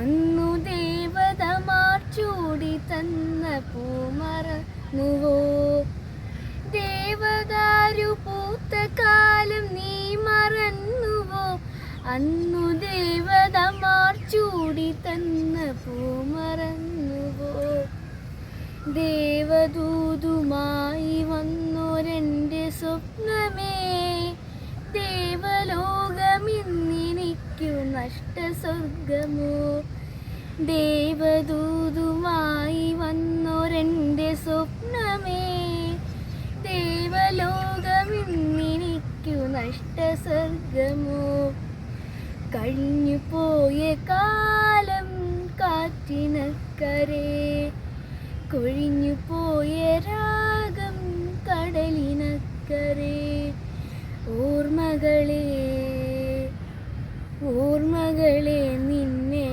അന്നു ദേവതമാർ ചൂടി തന്ന പൂമറന്നുവോ ദേവതാരു പൂത്ത കാലം നീ മറന്നുവോ. അന്നു ദേവതമാർ ചൂടി തന്ന പൂ മറന്നുവോ നഷ്ടസ്വർഗമോ ദേവദൂതുമായി വന്നൊരെന്റെ സ്വപ്നമേ. ദേവലോകമിന്നിനിക്കു നഷ്ടസ്വർഗമോ? കഴിഞ്ഞു പോയ കാലം കാറ്റിനക്കരെ. കൊഴിഞ്ഞു പോയ രാഗം കടലിനക്കരെ. ഓർമ്മകളെ ഓർമ്മകളെ നിന്നെ